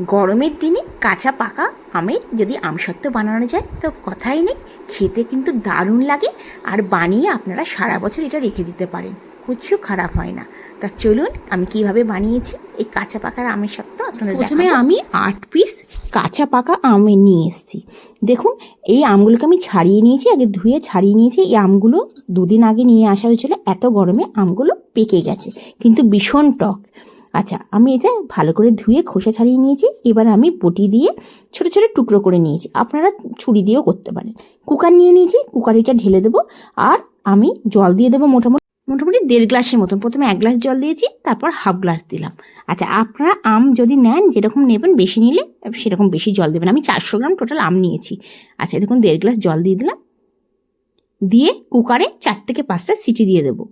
গরমের দিনে কাঁচা পাকা আমের যদি আমসত্ত্ব বানানো যায় তো কথাই নেই। খেতে কিন্তু দারুণ লাগে আর বানিয়ে আপনারা সারা বছর এটা রেখে দিতে পারেন। কিচ্ছু খারাপ হয় না। তা চলুন আমি কীভাবে বানিয়েছি এই কাঁচা পাকার আমের সত্ত্ব আপনাদের প্রথমে আমি আট পিস কাঁচা পাকা আম নিয়ে এসেছি। দেখুন এই আমগুলোকে আমি ছাড়িয়ে নিয়েছি আগে ধুয়ে ছাড়িয়ে নিয়েছি। এই আমগুলো দুদিন আগে নিয়ে আসা হয়েছিল এত গরমে আমগুলো পেকে গেছে। কিন্তু ভীষণ টক। আচ্ছা আমি এটা ভালো করে ধুয়ে খোসা ছাড়িয়ে নিয়েছি। এবার আমি বটি দিয়ে ছোটো ছোটো টুকরো করে নিয়েছি। আপনারা ছুরি দিয়েও করতে পারেন। কুকার নিয়ে নিয়েছি কুকারে এটা ঢেলে দেবো। আর আমি জল দিয়ে দেবো মোটামুটি মোটামুটি দেড় গ্লাসের মতন। প্রথমে এক গ্লাস জল দিয়েছি, তারপর হাফ গ্লাস দিলাম। আচ্ছা আপনারা আম যদি নেন, যেরকম নেবেন বেশি নিলে সেরকম বেশি জল দেবেন। আমি চারশো গ্রাম টোটাল আম নিয়েছি। আচ্ছা দেখুন দেড় গ্লাস জল দিয়ে দিলাম। দিয়ে কুকারে চার থেকে পাঁচটা সিটি দিয়ে দেবো।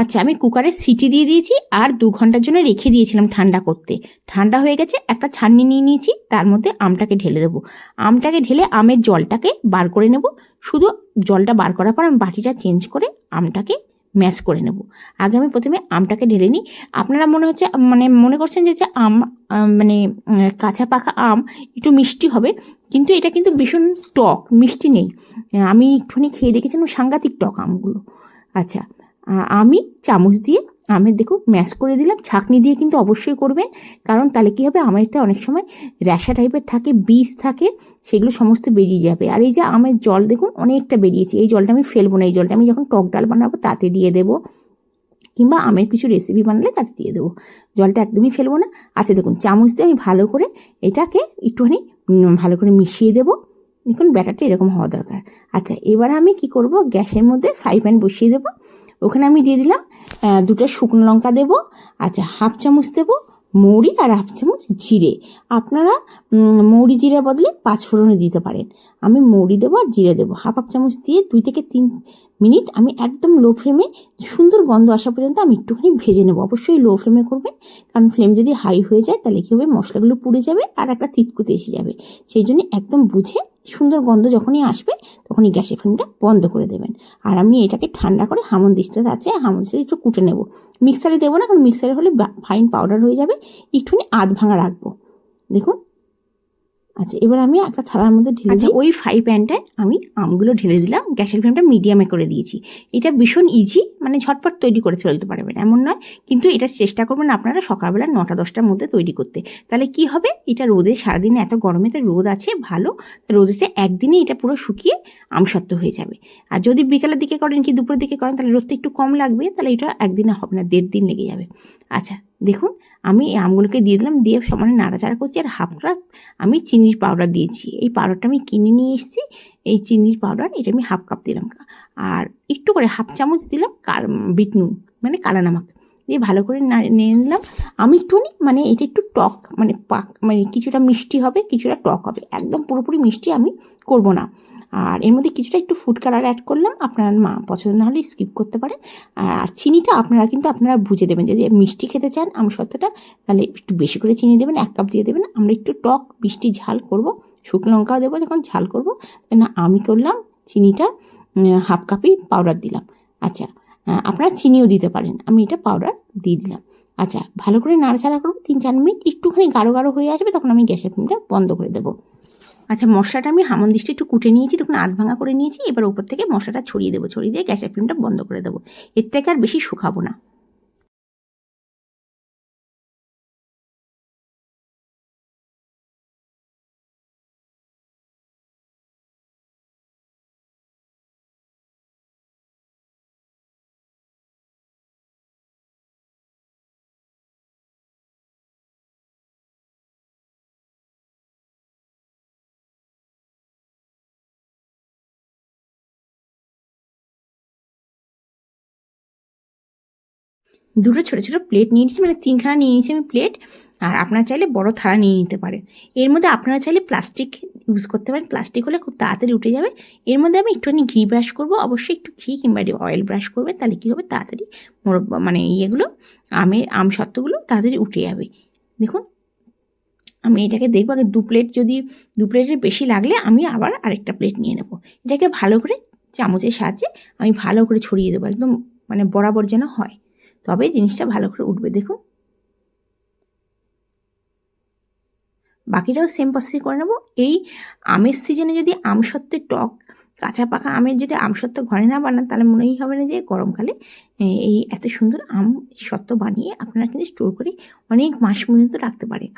আচ্ছা আমি কুকারে সিটি দিয়ে দিয়েছি আর দু ঘণ্টার জন্য রেখে দিয়েছিলাম ঠান্ডা করতে। ঠান্ডা হয়ে গেছে, একটা ছাননি নিয়ে নিয়েছি, তার মধ্যে আমটাকে ঢেলে দেবো। আমটাকে ঢেলে আমের জলটাকে বার করে নেব। শুধু জলটা বার করার পর আমি বাটিটা চেঞ্জ করে আমটাকে ম্যাশ করে নেব। আগে আমি প্রথমে আমটাকে ঢেলে নিই। আপনারা মনে হচ্ছে মানে মনে করছেন যে আম মানে কাঁচা পাকা আম, একটু মিষ্টি হবে, কিন্তু এটা কিন্তু ভীষণ টক, মিষ্টি নেই। আমি একটুখানি খেয়ে দেখেছিলাম সাংঘাতিক টক আমগুলো। আচ্ছা আমি চামচ দিয়ে আমের দেখুন ম্যাশ করে দিলাম। ছাঁকনি দিয়ে কিন্তু অবশ্যই করবেন কারণ তাহলে কী হবে? আমেরতে অনেক সময় র্যাশা টাইপের থাকে, বীজ থাকে, সেগুলো সমস্ত বেরিয়ে যাবে। আর এই যে আমের জল দেখুন, অনেকটা বেরিয়েছে। এই জলটা আমি ফেলব না, এই জলটা আমি যখন টক ডাল বানাবো তাতে দিয়ে দেবো। কিংবা আমের কিছু রেসিপি বানালে তাতে দিয়ে দেবো। জলটা একদমই ফেলব না। আচ্ছা দেখুন, চামচ দিয়ে আমি ভালো করে এটাকে একটুখানি ভালো করে মিশিয়ে দেবো। দেখুন, ব্যাটারটা এরকম হওয়া দরকার। আচ্ছা এবার আমি কি করব? গ্যাসের মধ্যে ফ্রাই প্যান বসিয়ে দেবো। ওখানে আমি দিয়ে দিলাম দুটো শুকনো লঙ্কা দেবো আচ্ছা হাফ চামচ দেবো মৌরি আর হাফ চামচ জিরে। আপনারা মৌরি জিরে বদলে পাঁচ ফোড়নে দিতে পারেন। আমি মৌরি দেবো আর জিরে দেবো। হাফ হাফ চামচ দিয়ে দুই থেকে তিন মিনিট আমি একদম লো ফ্লেমে সুন্দর গন্ধ আসা পর্যন্ত আমি একটুখানি ভেজে নেব। অবশ্যই লো ফ্লেমে করবেন, কারণ ফ্লেম যদি হাই হয়ে যায় তাহলে কী হবে? মশলাগুলো পুড়ে যাবে আর একটা তিতকুতে এসে যাবে। সেই জন্য একদম বুঝে সুন্দর গন্ধ যখনই আসবে তখনই গ্যাসের ফ্লেমটা বন্ধ করে দেবেন। আর আমি এটাকে ঠান্ডা করে হামন দিস্তে আছে, হামন দিস্তে একটু কুটে নেব। মিক্সারে দেবো না, কারণ মিক্সারে হলে ফাইন পাউডার হয়ে যাবে। একটুখানি আধ ভাঙা রাখব। দেখুন আচ্ছা এবার আমি একটা থালার মধ্যে ঢেলে দিই। ওই ফ্রাই প্যানটায় আমি আমগুলো ঢেলে দিলাম গ্যাসের ফ্লেমটা মিডিয়ামে করে দিয়েছি। এটা ভীষণ ইজি মানে ঝটপট তৈরি করে ফেলতে পারবেন এমন নয়। কিন্তু এটা চেষ্টা করবেন আপনারা সকালবেলা নটা দশটার মধ্যে তৈরি করতে। তাহলে কি হবে? এটা রোদে সারাদিনে এত গরমে তো রোদ আছে ভালো। রোদেতে একদিনে এটা পুরো শুকিয়ে আমসত্ত্ব হয়ে যাবে। আর যদি বিকালের দিকে করেন কি দুপুরের দিকে করেন তাহলে রোদটা একটু কম লাগবে তাহলে এটা একদিনে হবে না দেড় দিন লেগে যাবে। আচ্ছা দেখুন, আমি এই আমগুলোকে দিয়ে দিলাম, দিয়ে সমানে নাড়াচাড়া করছি আর হাফ কাপ আমি চিনির পাউডার দিয়েছি। এই পাউডারটা আমি কিনে নিয়ে এসেছি, এই চিনির পাউডার এটা আমি হাফ কাপ দিলাম। আর একটু করে হাফ চামচ দিলাম কার, বিট নুন মানে কালা নামাক। দিয়ে ভালো করে না- নিয়ে নিলাম। আমি একটুখানি মানে এটা একটু টক মানে পাক মানে কিছুটা মিষ্টি হবে, কিছুটা টক হবে। একদম পুরোপুরি মিষ্টি আমি করব না। আর এর মধ্যে কিছুটা একটু ফুড কালার অ্যাড করলাম, আপনার মা পছন্দ না হলে স্কিপ করতে পারেন। আর চিনিটা আপনারা কিন্তু আপনারা বুঝে দেবেন, যদি মিষ্টি খেতে চান, আমি সত্যটা তাহলে একটু বেশি করে চিনি দেবেন, এক কাপ দিয়ে দেবেন। আমরা একটু টক মিষ্টি ঝাল করব, শুকনো লঙ্কাও দেবো, যখন ঝাল করব, না, আমি করলাম চিনিটা হাফ কাপই পাউডার দিলাম। আচ্ছা আপনারা চিনিও দিতে পারেন, আমি এটা পাউডার দিয়ে দিলাম। আচ্ছা ভালো করে নাড়াচাড়া করব, তিন চার মিনিট, একটুখানি গাঢ় গাঢ় হয়ে আসবে, তখন আমি গ্যাসের ফ্লেমটা বন্ধ করে দেবো। আচ্ছা মশলাটা আমি হামন দৃষ্টি একটু কুটে নিয়েছি, তখন আধ ভাঙা করে নিয়েছি, এবার উপর থেকে মশলাটা ছড়িয়ে দেবো, ছড়িয়ে দিয়ে গ্যাসের ফ্লেমটা বন্ধ করে দেবো। এর থেকে আর বেশি শুকাবো না। দুটো ছোটো ছোটো প্লেট নিয়ে নিয়েছি মানে তিনখানা নিয়ে নিয়েছি আমি প্লেট আর আপনারা চাইলে বড় থালা নিয়ে নিতে পারেন। এর মধ্যে আপনারা চাইলে প্লাস্টিক ইউজ করতে পারেন। প্লাস্টিক হলে খুব তাড়াতাড়ি উঠে যাবে। এর মধ্যে আমি একটুখানি ঘি ব্রাশ করব। অবশ্যই একটু ঘি কিংবা অয়েল ব্রাশ করবেন, তাহলে কী হবে? তাড়াতাড়ি মোরব্বা মানে ইয়েগুলো, আমের, আম সত্ত্বগুলো তাড়াতাড়ি উঠে যাবে। দেখুন, আমি এটাকে দেখব। আগে দু প্লেট যদি, দু প্লেটের বেশি লাগলে আমি আবার আরেকটা প্লেট নিয়ে নেব। এটাকে ভালো করে চামচের সাহায্যে আমি ভালো করে ছড়িয়ে দেবো। একদম মানে বরাবর যেন হয়। তবে জিনিসটা ভালো করে উঠবে, দেখুন। বাকিটাও সেম প্রসেসে করে নেব। এই আমের সিজনে যদি আমসত্ত্বের টক কাঁচা পাকা আমের যদি আমসত্ত্ব ঘরে না বানান, তাহলে মনেই হবে না যে গরমকালে এই এত সুন্দর আম সত্ত্ব বানিয়ে আপনারা কিন্তু স্টোর করে অনেক মাস পর্যন্ত রাখতে পারেন।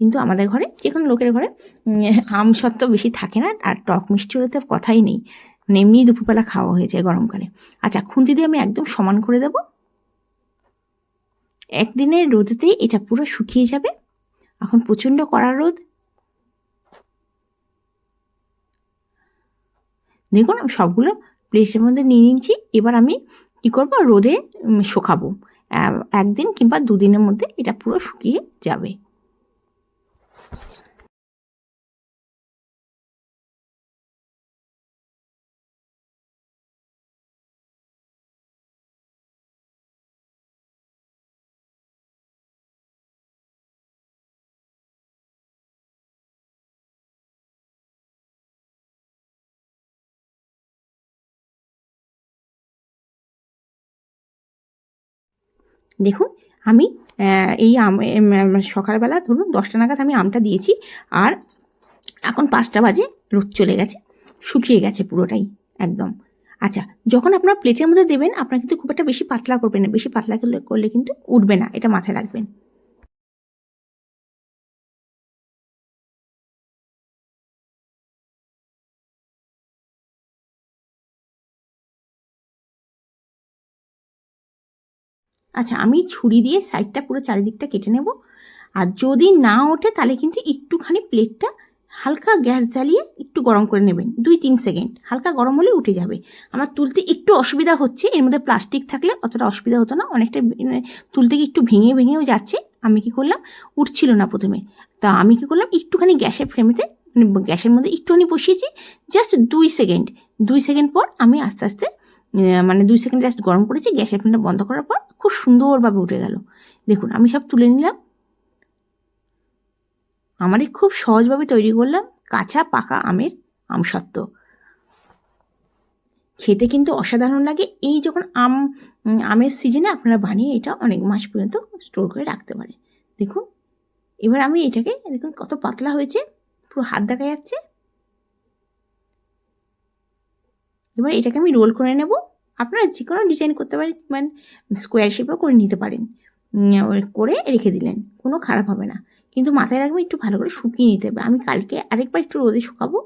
কিন্তু আমাদের ঘরে যে কোনো লোকের ঘরে আম সত্ত্ব বেশি থাকে না আর টক মিষ্টি হলে তো কথাই নেই। মানে এমনি দুপুরবেলা খাওয়া হয়ে যায় গরমকালে। আচ্ছা খুন্তি দিয়ে আমি একদম সমান করে দেব। একদিনের রোদেতেই এটা পুরো শুকিয়ে যাবে। এখন প্রচণ্ড কড়া রোদ। দেখুন, আমি সবগুলো প্লেটের মধ্যে নিয়ে নিয়েছি। এবার আমি কী করব? রোদে শুকাবো। একদিন কিংবা দুদিনের মধ্যে এটা পুরো শুকিয়ে যাবে। দেখুন, আমি এই আম সকালবেলা ধরুন দশটা নাগাদ আমি আমটা দিয়েছি আর এখন পাঁচটা বাজে, রোদ চলে গেছে, শুকিয়ে গেছে পুরোটাই, একদম। আচ্ছা যখন আপনার প্লেটের মধ্যে দেবেন, আপনার কিন্তু খুব একটা বেশি পাতলা করবেন না, বেশি পাতলা করলে কিন্তু উঠবে না, এটা মাথায় রাখবেন। আচ্ছা আমি ছুরি দিয়ে সাইডটা পুরো চারিদিকটা কেটে নেব। আর যদি না ওঠে, তাহলে কিন্তু একটুখানি প্লেটটা হালকা গ্যাস জ্বালিয়ে একটু গরম করে নেবেন। দুই তিন সেকেন্ড। হালকা গরম হলে উঠে যাবে। আমার তুলতে একটু অসুবিধা হচ্ছে, এর মধ্যে প্লাস্টিক থাকলে অতটা অসুবিধা হতো না। অনেকটা মানে তুলতে গিয়ে একটু ভেঙে ভেঙেও যাচ্ছে। আমি কি করলাম? উঠছিল না প্রথমে। তা আমি কি করলাম? একটুখানি গ্যাসের ফ্লেমেতে মানে গ্যাসের মধ্যে একটুখানি বসিয়েছি। জাস্ট দুই সেকেন্ড। দুই সেকেন্ড পর আমি আস্তে আস্তে মানে দুই সেকেন্ড জাস্ট গরম করেছি, গ্যাসের ফ্লেমটা বন্ধ করার পর খুব সুন্দরভাবে উঠে গেল। দেখুন, আমি সব তুলে নিলাম। আমারই খুব সহজভাবে তৈরি করলাম কাঁচা পাকা আমের আমসত্ত্ব খেতে কিন্তু অসাধারণ লাগে। এই যখন আম আমের সিজনে আপনারা বানিয়ে এটা অনেক মাস পর্যন্ত স্টোর করে রাখতে পারে দেখুন, এবার আমি এটাকে, দেখুন কত পাতলা হয়েছে, পুরো হাত দেখা যাচ্ছে। এবার এটাকে আমি রোল করে নেব। আপনারা যে কোনো ডিজাইন করতে পারেন মানে স্কোয়ার শেপও করে নিতে পারেন। করে রেখে দিলেন, কোনো খারাপ হবে না। কিন্তু মাথায় রাখবেন, একটু ভালো করে শুকিয়ে নিতে হবে। আমি কালকে আরেকবার একটু রোদে শুকাবো।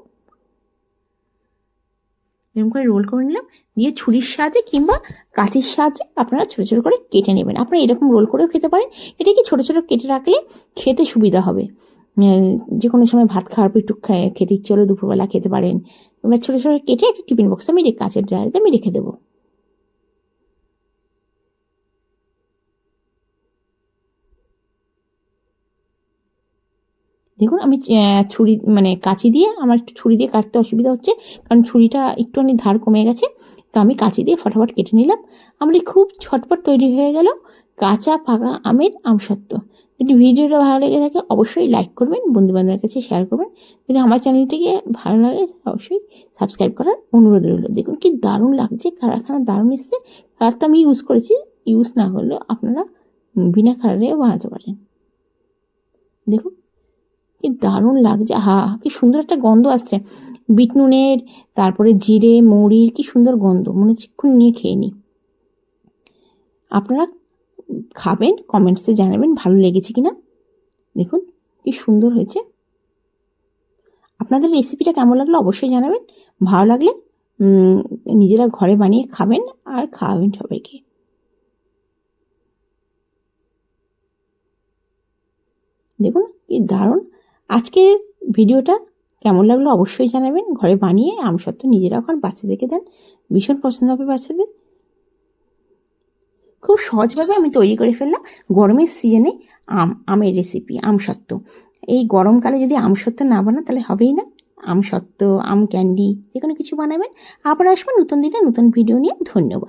এরকম করে রোল করে নিলাম। দিয়ে ছুরির সাহায্যে কিংবা কাঁচির সাহায্যে আপনারা ছোটো ছোটো করে কেটে নেবেন। আপনারা এরকম রোল করেও খেতে পারেন। এটাকে ছোটো ছোটো কেটে রাখলে খেতে সুবিধা হবে। যে কোনো সময় ভাত খাওয়ার পর একটু খেতে ইচ্ছে হলে দুপুরবেলা খেতে পারেন। এবার ছোটো ছোটো কেটে একটা টিফিন বক্স আমি কাঁচের ড্রাইতে আমি রেখে দেবো। দেখুন, আমি ছুরি মানে কাঁচি দিয়ে আমার একটু ছুরি দিয়ে কাটতে অসুবিধা হচ্ছে, কারণ ছুরিটা একটুখানি ধার কমে গেছে, তো আমি কাঁচি দিয়ে ফটাফট কেটে নিলাম। আমার খুব ছটপট তৈরি হয়ে গেল, কাঁচা, পাকা আমের আমসত্ত্ব। যদি ভিডিওটা ভালো লেগে থাকে, অবশ্যই লাইক করবেন, বন্ধুবান্ধবের কাছে শেয়ার করবেন। যদি আমার চ্যানেলটিকে ভালো লাগে, অবশ্যই সাবস্ক্রাইব করার অনুরোধ রইল। দেখুন কি দারুণ লাগছে কালারখানা দারুণ এসছে। কালার তো আমি ইউজ করেছি ইউজ না করলেও আপনারা বিনা কালারেও বানাতে পারেন। দেখুন কি দারুণ লাগছে হা কি সুন্দর একটা গন্ধ আসছে। বিট নুনের, তারপরে জিরে, মৌরির, কি সুন্দর গন্ধ, মনে হচ্ছে নিয়ে খেয়ে নিই। আপনারা খাবেন কমেন্টসে জানাবেন, ভালো লেগেছে কি না দেখুন কি সুন্দর হয়েছে। আপনাদের রেসিপিটা কেমন লাগল অবশ্যই জানাবেন। ভালো লাগলে নিজেরা ঘরে বানিয়ে খাবেন আর খাওয়াবেন সবাইকে। দেখুন কি দারুণ। আজকের ভিডিওটা কেমন লাগল অবশ্যই জানাবেন। ঘরে বানিয়ে, আমসত্ত্ব নিজেরা এখন বাচ্চাদেরকে দেন। ভীষণ পছন্দ হবে বাচ্চাদের। খুব সহজভাবে আমি তৈরি করে ফেললাম। গরমের সিজনে আম, আমের রেসিপি আম আমসত্ত্ব এই গরমকালে যদি আম আমসত্ত্ব না বানান, তাহলে হবেই না। আম আমসত্ত্ব আম ক্যান্ডি যে কোনো কিছু বানাবেন। আবার আসবেন নতুন দিনে নতুন ভিডিও নিয়ে। ধন্যবাদ।